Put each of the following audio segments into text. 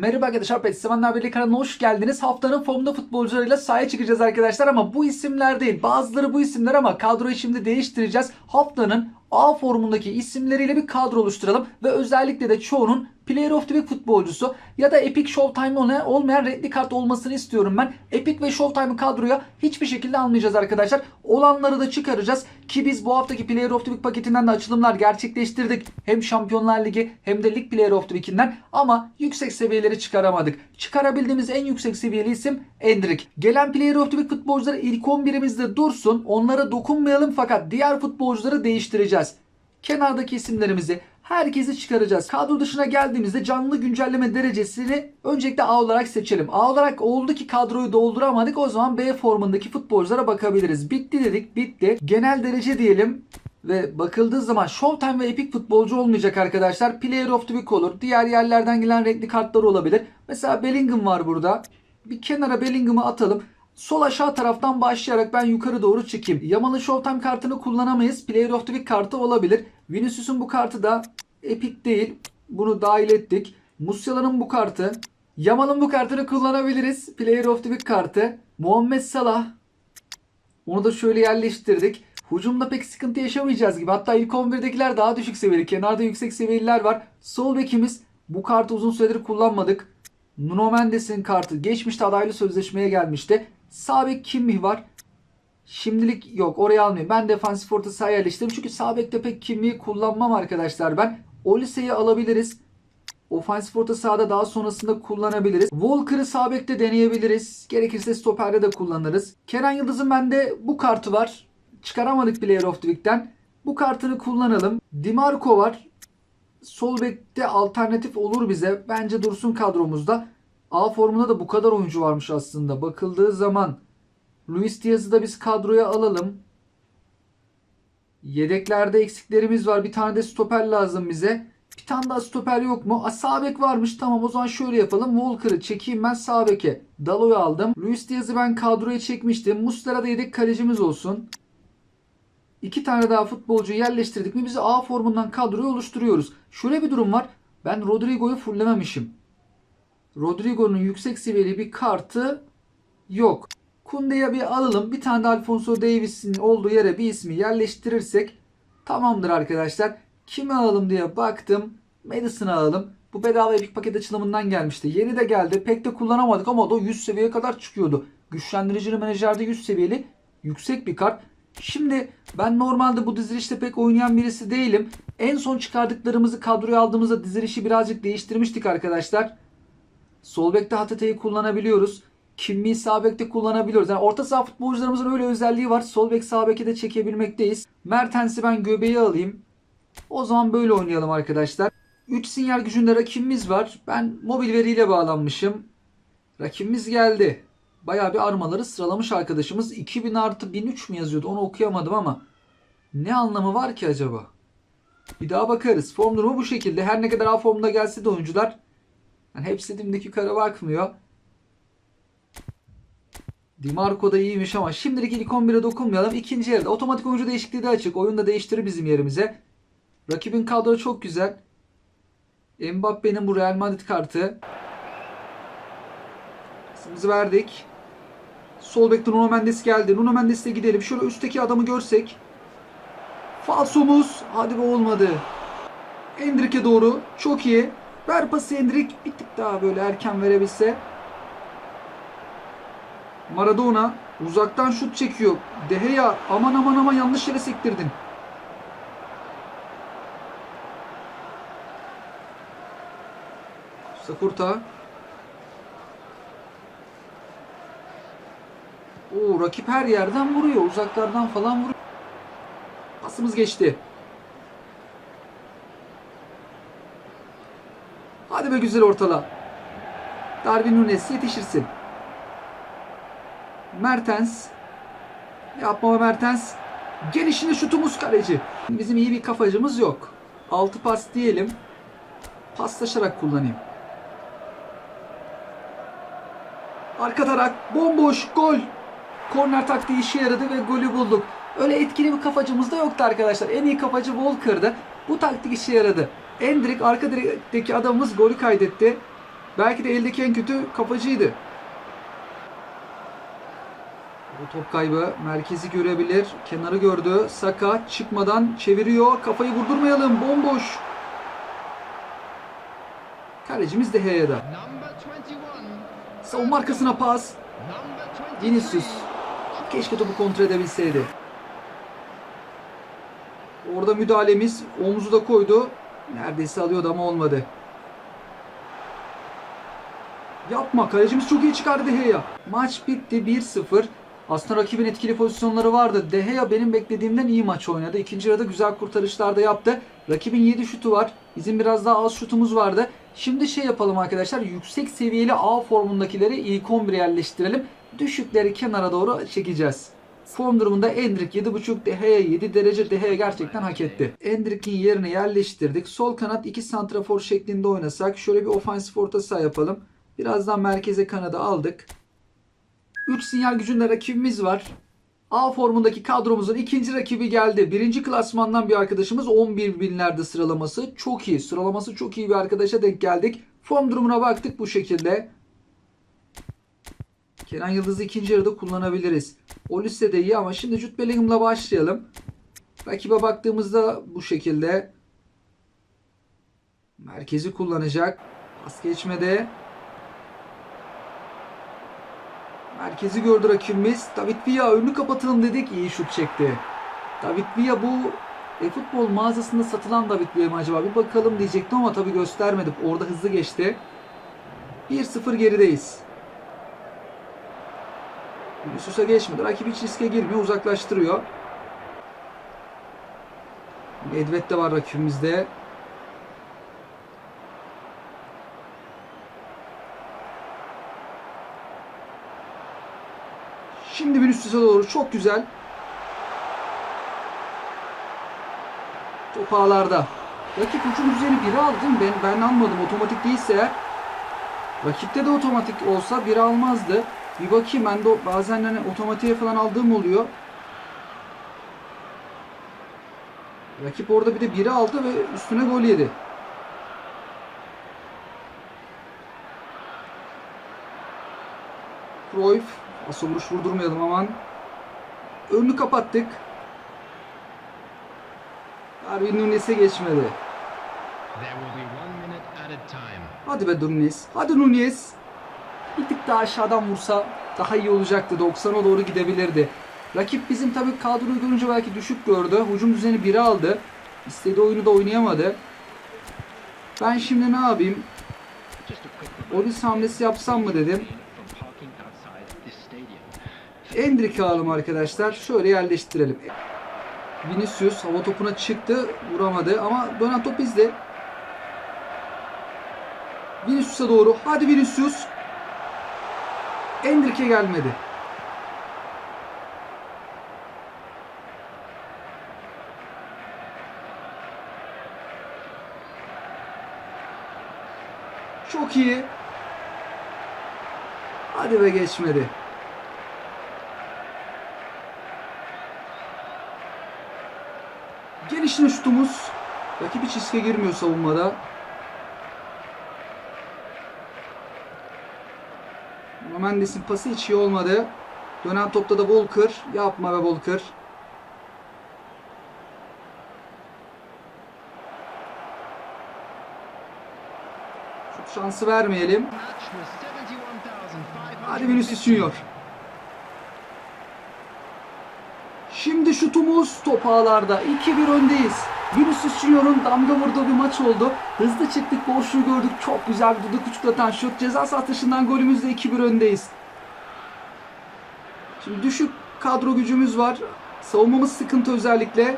Merhaba arkadaşlar, Pet Sevenler Birliği kanalına hoş geldiniz. Haftanın formda futbolcularıyla sahaya çıkacağız arkadaşlar ama bu isimler değil. Bazıları bu isimler ama kadroyu şimdi değiştireceğiz. Haftanın A formundaki isimleriyle bir kadro oluşturalım ve özellikle de çoğunun Player of the Week futbolcusu ya da Epic Showtime olmayan, renkli kart olmasını istiyorum ben. Epic ve Showtime'ı kadroya hiçbir şekilde almayacağız arkadaşlar. Olanları da çıkaracağız ki biz bu haftaki Player of the Week paketinden de açılımlar gerçekleştirdik. Hem Şampiyonlar Ligi hem de Lig Player of the Week'inden ama yüksek seviyeleri çıkaramadık. Çıkarabildiğimiz en yüksek seviyeli isim Endrick. Gelen Player of the Week futbolcuları ilk 11'imizde dursun. Onlara dokunmayalım fakat diğer futbolcuları değiştireceğiz. Kenardaki isimlerimizi herkesi çıkaracağız. Kadro dışına geldiğimizde canlı güncelleme derecesini öncelikle A olarak seçelim. A olarak oldu ki kadroyu dolduramadık. O zaman B formundaki futbolculara bakabiliriz. Bitti dedik bitti. Genel derece diyelim. Ve bakıldığı zaman Showtime ve Epic futbolcu olmayacak arkadaşlar. Player of the Week olur. Diğer yerlerden gelen renkli kartlar olabilir. Mesela Bellingham var burada. Bir kenara Bellingham'ı atalım. Sol aşağı taraftan başlayarak ben yukarı doğru çıkayım. Yamal'ın Showtime kartını kullanamayız. Player of the Week kartı olabilir. Vinicius'un bu kartı da Epic değil. Bunu dahil ettik. Musiala'nın bu kartı. Yamal'ın bu kartını kullanabiliriz. Player of the Week kartı. Muhammed Salah. Onu da şöyle yerleştirdik. Hucumda pek sıkıntı yaşamayacağız gibi. Hatta ilk 11'dekiler daha düşük seviyeli. Kenarda yüksek seviyeliler var. Sol bekimiz bu kartı uzun süredir kullanmadık. Nuno Mendes'in kartı geçmişte adaylı sözleşmeye gelmişti. Sağ bek Kimmih var. Şimdilik yok oraya almayayım. Ben defansif orta sahaya yerleştirdim. Çünkü sağ bekte pek Kimmih'i kullanmam arkadaşlar ben. Olise'yi alabiliriz. Ofansif orta sahada daha sonrasında kullanabiliriz. Walker'ı sağ bekte deneyebiliriz. Gerekirse stoperde de kullanırız. Kenan Yıldız'ın bende bu kartı var. Çıkaramadık Player of the Week'ten. Bu kartını kullanalım. Dimarco var. Sol bekte alternatif olur bize. Bence dursun kadromuzda. A formunda da bu kadar oyuncu varmış aslında. Bakıldığı zaman Luis Diaz'ı da biz kadroya alalım. Yedeklerde eksiklerimiz var. Bir tane de stoper lazım bize. Bir tane daha stoper yok mu? Aa, sağ bek varmış. Tamam o zaman şöyle yapalım. Walker'ı çekeyim ben sağ beke. Dalo'yu aldım. Luis Diaz'ı ben kadroya çekmiştim. Muslera da yedek kalecimiz olsun. İki tane daha futbolcu yerleştirdik mi biz A formundan kadroyu oluşturuyoruz. Şöyle bir durum var. Ben Rodrigo'yu fulllememişim. Rodrigo'nun yüksek seviyeli bir kartı yok. Kunde'ye bir alalım. Bir tane de Alfonso Davies'in olduğu yere bir ismi yerleştirirsek tamamdır arkadaşlar. Kimi alalım diye baktım. Madison'ı alalım. Bu bedava epik paket açılımından gelmişti. Yeni de geldi. Pek de kullanamadık ama o da 100 seviyeye kadar çıkıyordu. Güçlendiricili menajerde 100 seviyeli yüksek bir kart. Şimdi ben normalde bu dizilişte pek oynayan birisi değilim. En son çıkardıklarımızı kadroya aldığımızda dizilişi birazcık değiştirmiştik arkadaşlar. Sol bekte Hatete'yi kullanabiliyoruz. Kimmi'yi sağ bekte kullanabiliyoruz. Yani orta saha futbolcularımızın öyle özelliği var. Sol bek sağ beke de çekebilmekteyiz. Mertens'i ben göbeğe alayım. O zaman böyle oynayalım arkadaşlar. 3 sinyal gücünde rakibimiz var. Ben mobil veriyle bağlanmışım. Rakibimiz geldi. Bayağı bir armaları sıralamış arkadaşımız. 2000 artı 1003 mü yazıyordu onu okuyamadım ama. Ne anlamı var ki acaba? Bir daha bakarız. Form durumu bu şekilde. Her ne kadar A formda gelse de oyuncular yani hepsi dimdik yukarı bakmıyor. Dimarco da iyiymiş ama şimdilik ilk 11'e dokunmayalım. İkinci yarıda otomatik oyuncu değişikliği de açık. Oyun da değiştirir bizim yerimize. Rakibin kadro çok güzel. Mbappe'nin bu Real Madrid kartı. Pasımızı verdik. Sol bekte Nuno Mendes geldi. Nuno Mendes'e gidelim. Şöyle üstteki adamı görsek. Falsomuz. Hadi be olmadı. Endrick'e doğru. Çok iyi. Ver pası Endrick. Bir tık daha böyle erken verebilse. Maradona uzaktan şut çekiyor. Deheya aman aman aman yanlış yere sektirdin. Sakurta. Oo, rakip her yerden vuruyor. Uzaklardan falan vuruyor. Pasımız geçti. Hadi be güzel ortala. Darwin Nunes yetişirsin. Mertens. Yapma Mertens. Gelişinde şutumuz kaleci. Bizim iyi bir kafacımız yok. 6 pas diyelim. Paslaşarak kullanayım. Arka taraf bomboş gol. Korner taktiği işe yaradı ve golü bulduk. Öyle etkili bir kafacımız da yoktu arkadaşlar. En iyi kafacı Walker'dı. Bu taktik işe yaradı. Endrick arka direkteki adamımız golü kaydetti. Belki de eldeki en kötü kafacıydı. Bu top kaybı. Merkezi görebilir. Kenarı gördü. Saka çıkmadan çeviriyor. Kafayı vurdurmayalım. Bomboş. Kalecimiz de 21. Savunma arkasına pas. Number 22. Vinicius. Keşke topu kontrol edebilseydi. Orada müdahalemiz omzu da koydu. Neredeyse alıyordu ama olmadı. Yapma. Kalecimiz çok iyi çıkardı De Gea. Maç bitti 1-0. Aslında rakibin etkili pozisyonları vardı. De Gea benim beklediğimden iyi maç oynadı. İkinci yarıda güzel kurtarışlar da yaptı. Rakibin 7 şutu var. Bizim biraz daha az şutumuz vardı. Şimdi şey yapalım arkadaşlar. Yüksek seviyeli A formundakileri ilk 11'e yerleştirelim. Düşükleri kenara doğru çekeceğiz. Form durumunda Endrick 7.5 De Gea 7 derece De Gea gerçekten hak etti. Endrick'in yerine yerleştirdik. Sol kanat 2 santrafor şeklinde oynasak. Şöyle bir ofansif orta saha yapalım. Birazdan merkeze kanadı aldık. 3 sinyal gücünde rakibimiz var. A formundaki kadromuzun ikinci rakibi geldi. Birinci klasmandan bir arkadaşımız 11 binlerde sıralaması. Çok iyi. Sıralaması çok iyi bir arkadaşa denk geldik. Form durumuna baktık bu şekilde. Kenan Yıldız'ı ikinci yarıda kullanabiliriz. O listede iyi ama şimdi Jude Bellingham'la başlayalım. Rakibe baktığımızda bu şekilde. Merkezi kullanacak. Pas geçmede. Merkezi gördü rakibimiz. David Villa önünü kapatalım dedik. iyi şut çekti. David Villa bu e-futbol mağazasında satılan David Villa mı acaba? Bir bakalım diyecektim ama tabii göstermedim. Orada hızlı geçti. 1-0 gerideyiz. Vinicius'a geçmedi. Rakip hiç riske girmiyor. Uzaklaştırıyor. Edved de var rakibimizde. Şimdi Vinicius'a doğru çok güzel. Top ağlarda. Rakip ucun üzeri biri aldı değil mi? Ben, ben anladım. Otomatik değilse. Rakipte de otomatik olsa biri almazdı. Bir bakayım ben de bazen hani otomatiğe falan aldığım oluyor. Rakip orada bir de biri aldı ve üstüne gol yedi. Cruyff. Asıl vuruş vurdurmayalım aman. Önünü kapattık. Darwin Nunes'e geçmedi. Hadi be Nunes. Hadi Nunes. Bir tık daha aşağıdan vursa daha iyi olacaktı. 90'a doğru gidebilirdi. Rakip bizim tabii kadroyu görünce belki düşük gördü. Hücum düzeni 1'e aldı. İstediği oyunu da oynayamadı. Ben şimdi ne yapayım? Polis hamlesi yapsam mı dedim. Endrick'i alalım arkadaşlar. Şöyle yerleştirelim. Vinicius hava topuna çıktı. Vuramadı ama dönen top bizde. Vinicius'a doğru. Hadi Vinicius. Endrick'e gelmedi. Çok iyi. Hadi be geçmedi. Gelişine şutumuz. Rakip hiç riske girmiyor savunmada. Mendes'in pası hiç iyi olmadı. Dönen topta da Volker. Yapma be Volker. Şut şansı vermeyelim. Match with 71,500. Hadi Vinicius Junior. Şimdi şutumuz top ağlarda. 2-1 öndeyiz. Vinicius Junior'un damga vurduğu bir maç oldu. Hızlı çıktık, boşluğu gördük. Çok güzel bir dudak uçuklatan şut. Ceza sahası dışından golümüzle 2-1 öndeyiz. Şimdi düşük kadro gücümüz var. Savunmamız sıkıntı özellikle.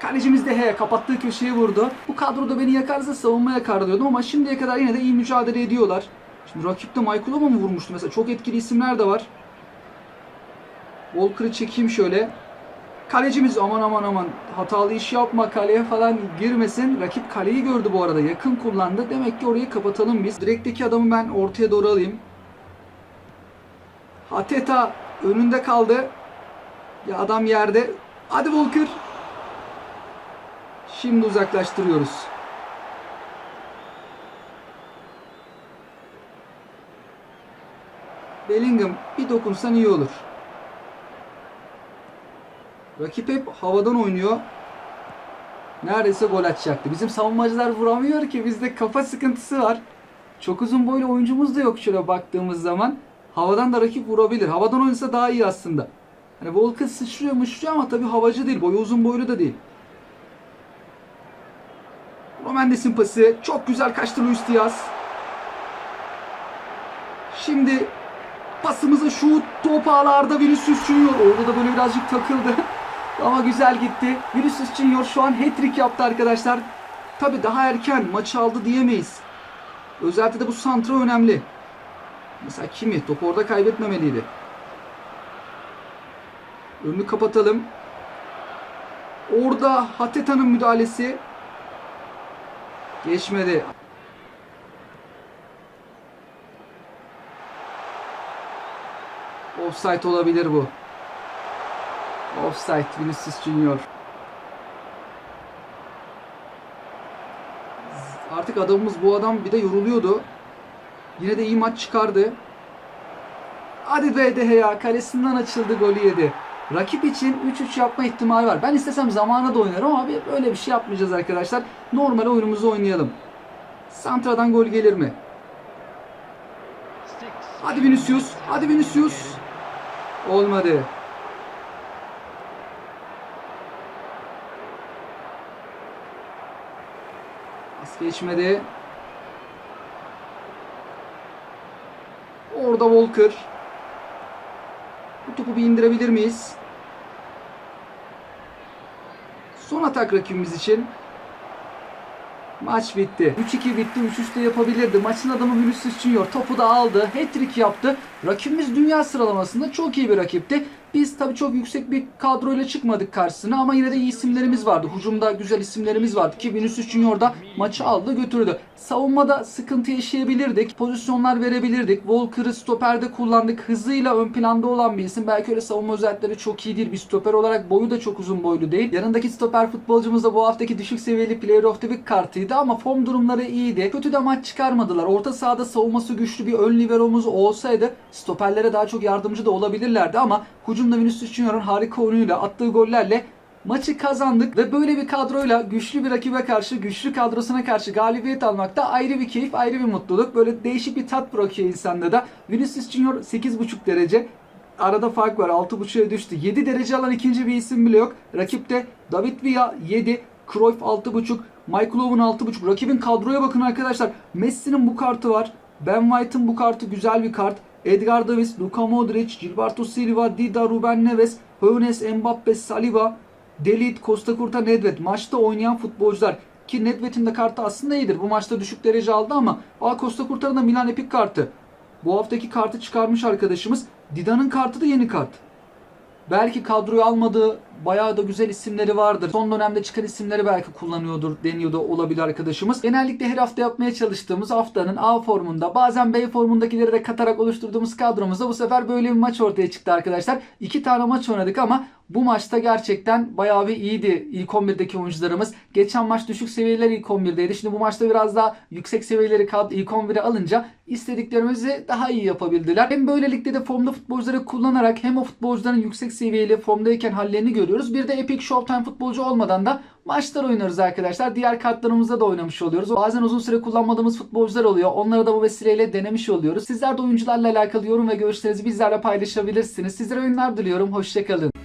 Kalecimiz de he kapattığı köşeye vurdu. Bu kadroda beni yakarsa savunma yakar diyordum ama şimdiye kadar yine de iyi mücadele ediyorlar. Şimdi rakipte Michael'a mı vurmuştu mesela? Çok etkili isimler de var. Walker'ı çekeyim şöyle. Kalecimiz aman aman aman hatalı iş yapma kaleye falan girmesin. Rakip kaleyi gördü bu arada yakın kullandı. Demek ki orayı kapatalım biz. Direkteki adamı ben ortaya doğru alayım. Ateta önünde kaldı. Ya adam yerde. Hadi Volker. Şimdi uzaklaştırıyoruz. Bellingham bir dokunsan iyi olur. Rakip hep havadan oynuyor. Neredeyse gol atacaktı. Bizim savunmacılar vuramıyor ki bizde kafa sıkıntısı var. Çok uzun boylu oyuncumuz da yok şöyle baktığımız zaman. Havadan da rakip vurabilir. Havadan oynasa daha iyi aslında. Hani Volkan sıçrıyor mışrıyor ama tabii havacı değil. Boyu uzun boylu da değil. Romendes'in pası. Çok güzel kaçtı Luis Diaz. Şimdi pasımıza şu top ağlarda Vinicius Junior. Orada da böyle birazcık takıldı. Ama güzel gitti. Vinicius Junior şu an hat-trick yaptı arkadaşlar. Tabi daha erken maçı aldı diyemeyiz. Özellikle de bu santra önemli. Mesela kimi? Topu orada kaybetmemeliydi. Önünü kapatalım. Orada Hateta'nın müdahalesi. Geçmedi. Offside olabilir bu. Offside Vinicius Junior. Artık adamımız bu adam bir de yoruluyordu. Yine de iyi maç çıkardı. Hadi be De Gea kalesinden açıldı golü yedi. Rakip için 3-3 yapma ihtimali var. Ben istesem zamana da oynarım ama bir- öyle bir şey yapmayacağız arkadaşlar. Normal oyunumuzu oynayalım. Santra'dan gol gelir mi? Hadi Vinicius. Hadi Vinicius. Olmadı. Pas geçmedi. Orada Walker. Bu topu bir indirebilir miyiz? Son atak rakibimiz için. Maç bitti. 3-2 bitti. 3-3 de yapabilirdi. Maçın adamı Vinicius Junior topu da aldı. Hat-trick yaptı. Rakibimiz dünya sıralamasında çok iyi bir rakipti. Biz tabii çok yüksek bir kadroyla çıkmadık karşısına ama yine de iyi isimlerimiz vardı. Hucumda güzel isimlerimiz vardı ki Vinicius Junior da maçı aldı götürdü. Savunmada sıkıntı yaşayabilirdik. Pozisyonlar verebilirdik. Walker'ı stoperde kullandık. Hızıyla ön planda olan bir isim. Belki öyle savunma özellikleri çok iyi değil. Bir stoper olarak boyu da çok uzun boylu değil. Yanındaki stoper futbolcumuz da bu haftaki düşük seviyeli Player of the Week kartıydı ama form durumları iyiydi. Kötü de maç çıkarmadılar. Orta sahada savunması güçlü bir ön liberomuz olsaydı stoperlere daha çok yardımcı da olabilirlerdi ama hücumda Vinicius Junior'un harika oyunuyla attığı gollerle Maçı kazandık ve böyle bir kadroyla güçlü bir rakibe karşı, güçlü kadrosuna karşı galibiyet almak da ayrı bir keyif, ayrı bir mutluluk. Böyle değişik bir tat bırakıyor insanda da. Vinicius Junior 8.5 derece. Arada fark var. 6.5'a düştü. 7 derece alan ikinci bir isim bile yok. Rakipte David Villa 7, Cruyff 6.5, Michael Owen 6.5. Rakibin kadroya bakın arkadaşlar. Messi'nin bu kartı var. Ben White'ın bu kartı güzel bir kart. Edgar Davis, Luka Modric, Gilberto Silva, Dida, Ruben Neves, Hönes, Mbappe, Saliba, Delit, Costa Curta, Nedved maçta oynayan futbolcular ki Nedved'in de kartı aslında iyidir. Bu maçta düşük derece aldı ama Aa Costa Curta'nın da Milan Epic kartı. Bu haftaki kartı çıkarmış arkadaşımız. Dida'nın kartı da yeni kart. Belki kadroyu almadığı bayağı da güzel isimleri vardır. Son dönemde çıkan isimleri belki kullanıyordur deniyor da olabilir arkadaşımız. Genellikle her hafta yapmaya çalıştığımız haftanın A formunda bazen B formundakileri de katarak oluşturduğumuz kadromuzda bu sefer böyle bir maç ortaya çıktı arkadaşlar. İki tane maç oynadık ama bu maçta gerçekten bayağı bir iyiydi ilk 11'deki oyuncularımız. Geçen maç düşük seviyeler ilk 11'deydi. Şimdi bu maçta biraz daha yüksek seviyeleri kad- ilk 11'e alınca istediklerimizi daha iyi yapabildiler. Hem böylelikle de formda futbolcuları kullanarak hem o futbolcuların yüksek seviyeli formdayken hallerini görüyoruz. Bir de Epic Showtime futbolcu olmadan da maçlar oynarız arkadaşlar. Diğer kartlarımızda da oynamış oluyoruz. Bazen uzun süre kullanmadığımız futbolcular oluyor. Onları da bu vesileyle denemiş oluyoruz. Sizler de oyuncularla alakalı yorum ve görüşlerinizi bizlerle paylaşabilirsiniz. Sizlere oyunlar diliyorum. Hoşçakalın.